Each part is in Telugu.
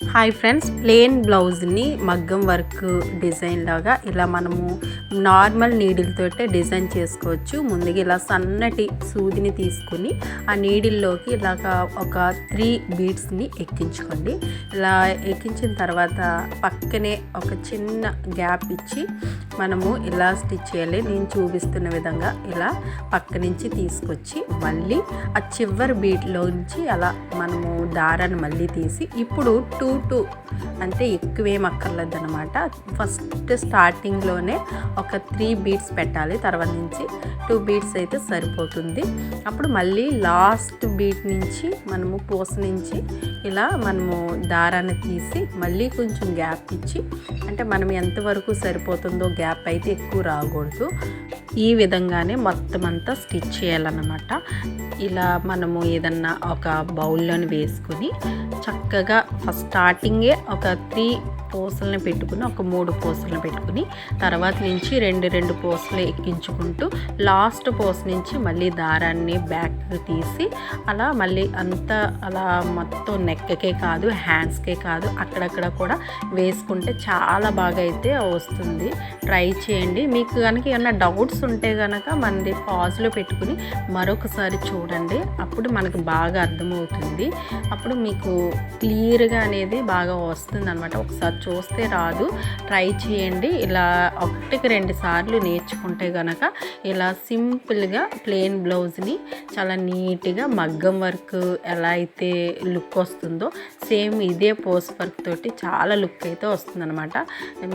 హాయ్ ఫ్రెండ్స్ ప్లెయిన్ బ్లౌజ్ని మగ్గం వర్క్ డిజైన్ లాగా ఇలా మనము నార్మల్ నీడిల్ డిజైన్ చేసుకోవచ్చు. ముందుగా ఇలా సన్నటి సూదిని తీసుకుని ఆ నీడిల్లోకి ఇలాగ ఒక త్రీ బీడ్స్ని ఎక్కించుకోండి. ఇలా ఎక్కించిన తర్వాత పక్కనే ఒక చిన్న గ్యాప్ ఇచ్చి మనము ఇలా స్టిచ్ చేయాలి. నేను చూపిస్తున్న విధంగా ఇలా పక్క నుంచి తీసుకొచ్చి మళ్ళీ ఆ చివరి బీట్లోంచి అలా మనము దారాన్ని మళ్ళీ తీసి ఇప్పుడు టూ టూ టూ. అంటే ఎక్కువేం అక్కర్లేదు అనమాట ఫస్ట్ స్టార్టింగ్లోనే ఒక త్రీ బీట్స్ పెట్టాలి. తర్వాత నుంచి టూ బీట్స్ అయితే సరిపోతుంది. అప్పుడు మళ్ళీ లాస్ట్ బీట్ నుంచి మనము పూస నుంచి ఇలా మనము దారాన్ని తీసి మళ్ళీ కొంచెం గ్యాప్ ఇచ్చి అంటే మనం ఎంతవరకు సరిపోతుందో గ్యాప్ అయితే ఎక్కువ రాకూడదు. ఈ విధంగానే మొత్తం అంతా స్టిచ్ చేయాలన్నమాట. ఇలా మనము ఏదన్నా ఒక బౌల్లోని వేసుకుని చక్కగా ఫస్ట్ స్టార్టింగే ఒక త్రీ పూసల్ని పెట్టుకుని ఒక మూడు పూసలను పెట్టుకుని తర్వాత నుంచి రెండు రెండు పూసలు ఎక్కించుకుంటూ లాస్ట్ పూస నుంచి మళ్ళీ దారాన్ని బ్యాక్ తీసి అలా మళ్ళీ అంతా అలా మొత్తం నెక్కకే కాదు హ్యాండ్స్కే కాదు అక్కడక్కడ కూడా వేసుకుంటే చాలా బాగా అయితే వస్తుంది. ట్రై చేయండి. మీకు కనుక ఏమైనా డౌట్స్ ఉంటే కనుక మనది పాజ్లో పెట్టుకుని మరొకసారి చూడండి. అప్పుడు మనకు బాగా అర్థమవుతుంది. అప్పుడు మీకు క్లియర్గా అనేది బాగా వస్తుంది అనమాట ఒకసారి చూస్తే రాదు. ట్రై చేయండి. ఇలా ఒకటికి రెండు సార్లు నేర్చుకుంటే కనుక ఇలా సింపుల్గా ప్లెయిన్ బ్లౌజ్ని చాలా నీట్గా మగ్గం వర్క్ ఎలా అయితే లుక్ వస్తుందో సేమ్ ఇదే పోస్ట్ వర్క్ తోటి చాలా లుక్ అయితే వస్తుందన్నమాట.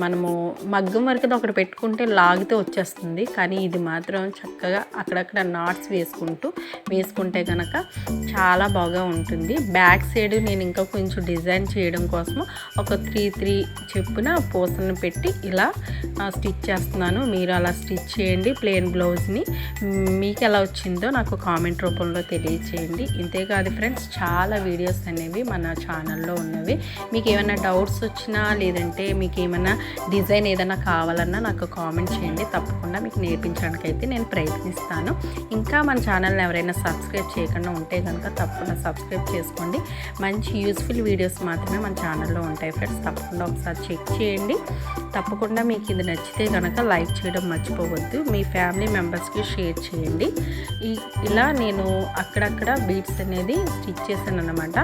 మనము మగ్గం వర్క్ ఒకటి పెట్టుకుంటే లాగితే వచ్చేస్తుంది. కానీ ఇది మాత్రం చక్కగా అక్కడక్కడ నాట్స్ వేసుకుంటూ వేసుకుంటే కనుక చాలా బాగా ఉంటుంది. బ్యాక్ సైడ్ నేను ఇంకా కొంచెం డిజైన్ చేయడం కోసం ఒక త్రీ త్రీ చెప్పున పూసలను పెట్టి ఇలా స్టిచ్ చేస్తున్నాను. మీరు అలా స్టిచ్ చేయండి ప్లెయిన్ బ్లౌజ్ని. మీకు ఎలా వచ్చిందో నాకు కామెంట్ రూపంలో తెలియచేయండి. ఇంతేకాదు ఫ్రెండ్స్ చాలా వీడియోస్ అనేవి మన ఛానల్లో ఉన్నవి. మీకు ఏమైనా డౌట్స్ వచ్చినా లేదంటే మీకు ఏమైనా డిజైన్ ఏదైనా కావాలన్నా నాకు కామెంట్ చేయండి. తప్పకుండా మీకు నేర్పించడానికి అయితే నేను ప్రయత్నిస్తాను. ఇంకా మన ఛానల్ని ఎవరైనా సబ్స్క్రైబ్ చేయకుండా ఉంటే కనుక తప్పకుండా సబ్స్క్రైబ్ చేసుకోండి. మంచి యూస్ఫుల్ వీడియోస్ మాత్రమే మన ఛానల్లో ఉంటాయి ఫ్రెండ్స్. తప్పకుండా తప్పకుండా ఒకసారి చెక్ చేయండి. తప్పకుండా మీకు ఇది నచ్చితే కనుక లైక్ చేయడం మర్చిపోవద్దు. మీ ఫ్యామిలీ మెంబర్స్కి షేర్ చేయండి. ఈ ఇలా నేను అక్కడక్కడ బీట్స్ అనేది స్టిచ్ చేశాను అనమాట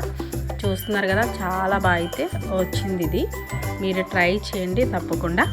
చూస్తున్నారు కదా చాలా బాగా అయితే వచ్చింది ఇది. మీరు ట్రై చేయండి తప్పకుండా.